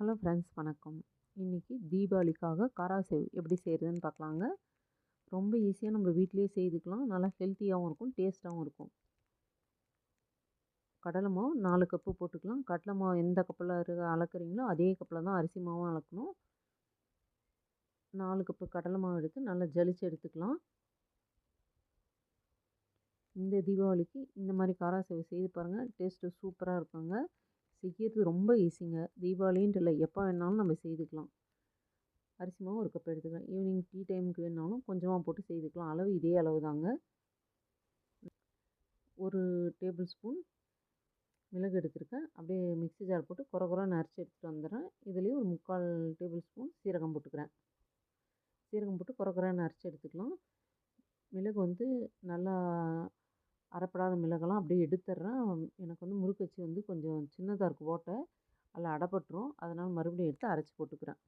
Hello friends வணக்கம். இன்றைக்கி தீபாவளிக்காக காராசேவ் எப்படி செய்கிறதுன்னு பார்க்கலாங்க. ரொம்ப ஈஸியாக நம்ம வீட்டிலேயே செய்துக்கலாம். நல்லா ஹெல்த்தியாகவும் இருக்கும் டேஸ்ட்டாகவும் இருக்கும். கடலை மாவு நாலு கப்பு போட்டுக்கலாம். கடலை மாவு எந்த கப்பில் அளக்குறீங்களோ அதே கப்பில் தான் அரிசி மாவும் அளக்கணும். நாலு கப்பு கடலை மாவு எடுத்து நல்லா ஜலிச்சு எடுத்துக்கலாம். இந்த தீபாவளிக்கு இந்த மாதிரி காராசேவை செய்து பாருங்கள் டேஸ்ட்டு சூப்பராக இருக்குங்க. செய்கிறது ரொம்ப ஈஸிங்க தீபாவளின்ட்டு இல்லை எப்போ வேணாலும் நம்ம செய்துக்கலாம். அரிசி மாவு ஒரு கப் எடுத்துக்கலாம். ஈவினிங் டீ டைமுக்கு வேணாலும் கொஞ்சமாக போட்டு செய்துக்கலாம். அளவு இதே அளவு தாங்க. ஒரு டேபிள் ஸ்பூன் மிளகு எடுத்திருக்கேன். அப்படியே மிக்ஸி ஜார் போட்டு குறை குறை நரைச்சி எடுத்துகிட்டு வந்துடுறேன். இதுலேயும் ஒரு முக்கால் டேபிள் ஸ்பூன் சீரகம் போட்டுக்கிறேன். சீரகம் போட்டு குறை குறை நரைச்சி எடுத்துக்கலாம். மிளகு வந்து நல்லா அரைப்படாத மிளகெல்லாம் அப்படியே எடுத்துடுறேன் எனக்கு வந்து முறுக்கச்சி வந்து கொஞ்சம் சின்னதாக இருக்குது ஓட்டை. அதில் அடைப்பட்டுரும். அதனால் மறுபடியும் எடுத்து அரைச்சி போட்டுக்கிறேன்.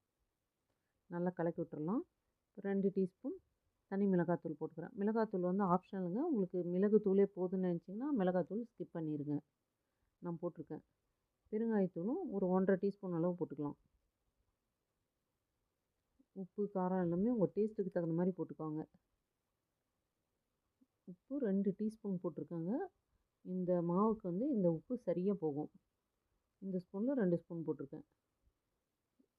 நல்லா கலக்கி விட்டுறலாம். ரெண்டு டீஸ்பூன் தனி மிளகாத்தூள் போட்டுக்கிறேன். மிளகாத்தூள் வந்து ஆப்ஷனலுங்க. உங்களுக்கு மிளகு தூளே போதும்னு நினச்சிங்கன்னா மிளகாத்தூள் ஸ்கிப் பண்ணிடுங்க நான் போட்டிருக்கேன். பெருங்காயத்தூளும் ஒரு ஒன்றரை டீஸ்பூன் அளவு போட்டுக்கலாம். உப்பு காரம் எல்லாமே உங்கள் டேஸ்ட்டுக்கு தகுந்த மாதிரி போட்டுக்கோங்க. உப்பு ரெண்டு டீஸ்பூன் போட்டிருக்காங்க. இந்த மாவுக்கு வந்து இந்த உப்பு சரியாக போகும். இந்த ஸ்பூனில் ரெண்டு ஸ்பூன் போட்டிருக்கேன்.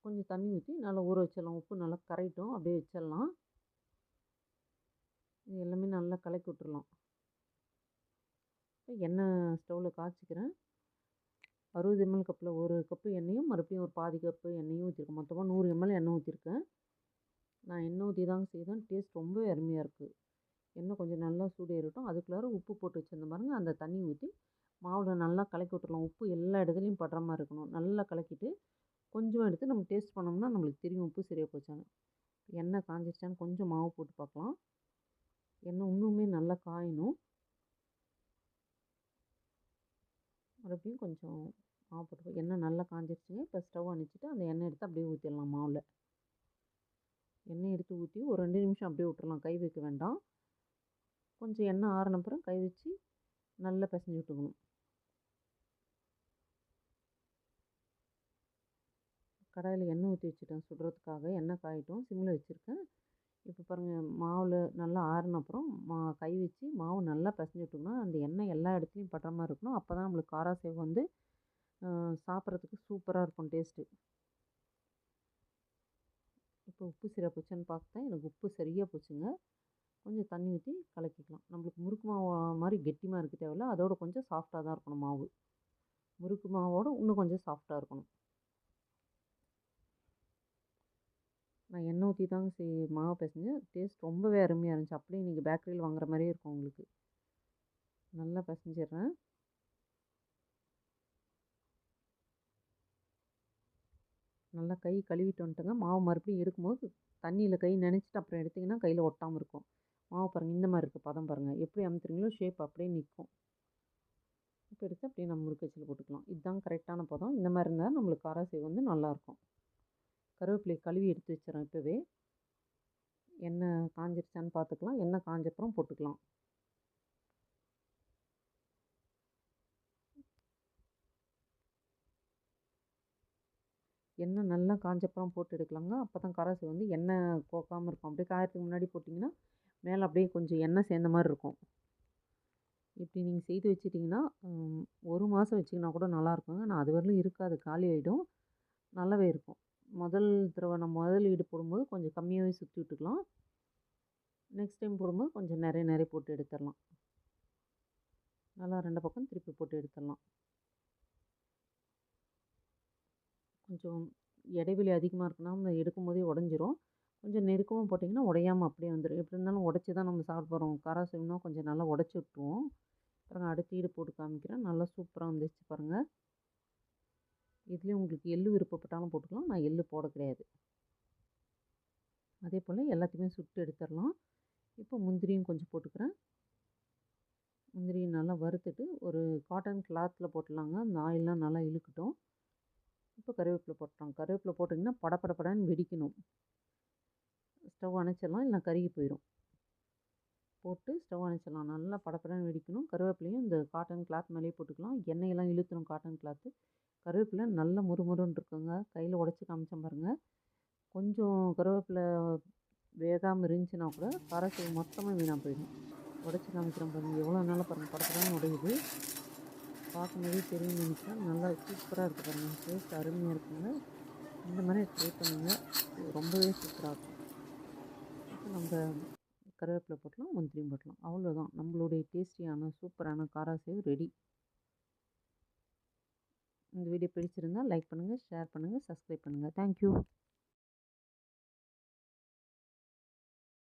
கொஞ்சம் தண்ணி ஊற்றி நல்லா ஊற வச்சிடலாம். உப்பு நல்லா கரைட்டும் அப்படியே வச்சிடலாம். இது எல்லாமே நல்லா கலக்கி விட்டுடலாம் எண்ணெய் ஸ்டவ்வில் காய்ச்சிக்கிறேன். அறுபது எம்எல் கப்பில் ஒரு கப்பு எண்ணெயும் மறுபடியும் ஒரு பாதி கப்பு எண்ணெயும் ஊற்றிருக்கேன் மொத்தமாக நூறு எம்எல் எண்ணெய் ஊற்றிருக்கேன் நான் எண்ணெய் ஊற்றி தாங்க செய்தேன் டேஸ்ட் ரொம்ப அருமையாக இருக்குது எண்ணெய் கொஞ்சம் நல்லா சூடு ஏறிட்டும். அதுக்குள்ளார உப்பு போட்டு வச்சுருந்த பாருங்கள் அந்த தண்ணி ஊற்றி மாவில் நல்லா கலக்கி விட்டுறலாம். உப்பு எல்லா இடத்துலையும் படுற மாதிரி இருக்கணும். நல்லா கலக்கிட்டு கொஞ்சம் எடுத்து நம்ம டேஸ்ட் பண்ணோம்னா நம்மளுக்கு தெரியும் உப்பு சரியாக போச்சாங்க எண்ணெய் காஞ்சிருச்சான்னு கொஞ்சம் மாவு போட்டு பார்க்கலாம். எண்ணெய் இன்னுமே நல்லா காயணும். மறுபடியும் கொஞ்சம் மாவு போட்டு எண்ணெய் நல்லா காஞ்சிருச்சுங்க. இப்போ ஸ்டவ் அணைச்சிட்டு அந்த எண்ணெய் எடுத்து அப்படியே ஊற்றிடலாம் மாவில். எண்ணெய் எடுத்து ஊற்றி ஒரு ரெண்டு நிமிஷம் அப்படியே விட்டுறலாம். கை வைக்க வேண்டாம். கொஞ்சம் எண்ணெய் ஆறினப்புறம் கை வச்சு நல்லா பிசைஞ்சு விட்டுக்கணும். கடாயில் எண்ணெய் ஊற்றி வச்சுட்டேன். சுடுறதுக்காக எண்ணெய் காயிட்டும். சிம்மில் வச்சுருக்கேன். இப்போ பாருங்கள் மாவில் நல்லா ஆறின அப்புறம் மா கை வச்சு மாவு நல்லா பிசைஞ்சு விட்டோம்னா அந்த எண்ணெய் எல்லா இடத்துலையும் படுற மாதிரி இருக்கணும். அப்போ தான் நம்மளுக்கு காராசேவ் வந்து சாப்பிட்றதுக்கு சூப்பராக இருக்கும் டேஸ்ட்டு இப்போ உப்பு சரியாக போச்சான்னு பார்த்தேன் எனக்கு உப்பு சரியாக போச்சுங்க. கொஞ்சம் தண்ணி ஊற்றி கலக்கிக்கலாம். நம்மளுக்கு முறுக்கு மாவு மாதிரி கெட்டிமாக இருக்க தேவையில்ல அதோட கொஞ்சம் சாஃப்டாக தான் இருக்கணும் மாவு. முறுக்கு மாவோட இன்னும் கொஞ்சம் சாஃப்டாக இருக்கணும். நான் எண்ணெய் ஊற்றி தாங்க செய் மாவு பிசைஞ்சேன். டேஸ்ட் ரொம்பவே அருமையாக இருந்துச்சு. அப்படியே நீங்கள் பேக்கரியில் வாங்குற மாதிரியே இருக்கும் உங்களுக்கு. நல்லா பிசைஞ்சிட்றேன். நல்லா கை கழுவிட்டு வந்துட்டுங்க. மாவு மறுபடியும் எடுக்கும்போது தண்ணியில் கை நினச்சிட்டு அப்புறம் எடுத்திங்கன்னா கையில் ஒட்டாமல் இருக்கும். மாவு பாருங்கள் இந்த மாதிரி இருக்குது பதம் பாருங்கள் எப்படி அமுத்துறீங்களோ ஷேப் அப்படியே நிற்கும் இப்போ எடுத்து அப்படியே நம்ம முறுக்கச்சில் போட்டுக்கலாம். இதுதான் கரெக்டான பதம். இந்த மாதிரி இருந்தால் நம்மளுக்கு காராசேவ் வந்து நல்லாயிருக்கும் கருவேப்பிலை கழுவி எடுத்து வச்சிடறோம் இப்போவே. எண்ணெய் காஞ்சிருச்சான்னு பார்த்துக்கலாம் எண்ணெய் காஞ்சப்புறம் போட்டுக்கலாம். எண்ணெய் நல்லா காஞ்சப்புறம் போட்டு எடுக்கலாங்க அப்போ தான் கரசு வந்து எண்ணெய் கோக்காமல் இருக்கும். அப்படியே காயத்துக்கு முன்னாடி போட்டிங்கன்னா மேலே அப்படியே கொஞ்சம் எண்ணெய் சேர்ந்த மாதிரி இருக்கும். இப்படி நீங்கள் செய்து வச்சிட்டிங்கன்னா ஒரு மாதம் வச்சிங்கன்னா கூட நல்லாயிருக்குங்க நான் அது வரலும் இருக்காது காலி ஆகிடும் நல்லாவே இருக்கும். முதல் தடவை நம்ம முதல் ஈடு போடும்போது கொஞ்சம் கம்மியாகவே சுற்றி விட்டுக்கலாம். நெக்ஸ்ட் டைம் போடும்போது கொஞ்சம் நிறைய நிறைய போட்டு எடுத்துடலாம். நல்லா ரெண்டு பக்கம் திருப்பி போட்டு எடுத்துடலாம். கொஞ்சம் இடைவெளி அதிகமாக இருக்குன்னா நம்ம எடுக்கும்போதே உடஞ்சிரும். கொஞ்சம் நெருக்கமாக போட்டிங்கன்னா உடையாமல் அப்படியே வந்துடும் எப்படி இருந்தாலும் உடச்சி தான் நம்ம சாப்பிட போகிறோம் காரா சேவ்னா கொஞ்சம் நல்லா உடச்சி விட்டுருவோம். பாருங்கள் அடுத்து ஈடு போட்டு காமிக்கிறேன். நல்லா சூப்பராக வந்துச்சு பாருங்கள் இதுலேயும் உங்களுக்கு எள்ளு விருப்பப்பட்டாலும் போட்டுக்கலாம். நான் எள்ளு போட கிடையாது. அதே போல் எல்லாத்தையுமே சுட்டு எடுத்துடலாம். இப்போ முந்திரியும் கொஞ்சம் போட்டுக்கிறேன். முந்திரியை நல்லா வறுத்துட்டு ஒரு காட்டன் கிளாத்தில் போட்டுடலாங்க. அந்த ஆயிலெலாம் நல்லா இழுக்கட்டும். இப்போ கருவேப்பிலை போட்டுறோம் கருவேப்பிலை போட்டிங்கன்னா படப்படப்படன்னு வெடிக்கணும். ஸ்டவ் அணைச்சிடலாம் இல்லை கருகி போயிடும். போட்டு ஸ்டவ் அணைச்சிடலாம். நல்லா படப்படன்னு வெடிக்கணும். கருவேப்பிலையும் இந்த காட்டன் கிளாத் மேலேயே போட்டுக்கலாம். எண்ணெயெல்லாம் இழுத்துரும் காட்டன் கிளாத்து கருவேப்பிலை நல்ல முறுமுறுன்னு இருக்குங்க. கையில் உடச்சி காமிச்சேன் பாருங்கள் கொஞ்சம் கருவேப்பிலை வேகாமல் இருந்துச்சுன்னா கூட காரச்சேவு மொத்தமாக வீணாக போயிடும். உடச்சி காமிக்கிறேன் பாருங்கள் எவ்வளோ நாளாக பாருங்கள் படப்படன்னு உடையுது. பார்க்கும்போதே தெரியும் நினச்சா நல்லா சூப்பராக இருக்குது பாருங்கள் டேஸ்ட் அருமையாக இருக்குங்க. இந்த மாதிரி ட்ரை பண்ணுங்கள் ரொம்பவே சூப்பராக இருக்கும். நம்ம கருவேப்பிலை போட்டலாம் முந்திரியும் போட்டலாம். அவ்வளோதான் நம்மளுடைய டேஸ்டியான சூப்பரான காராசேவ் ரெடி. இந்த வீடியோ பிடிச்சிருந்தால் லைக் பண்ணுங்கள் ஷேர் பண்ணுங்கள் சப்ஸ்கிரைப் பண்ணுங்கள் தேங்க்யூ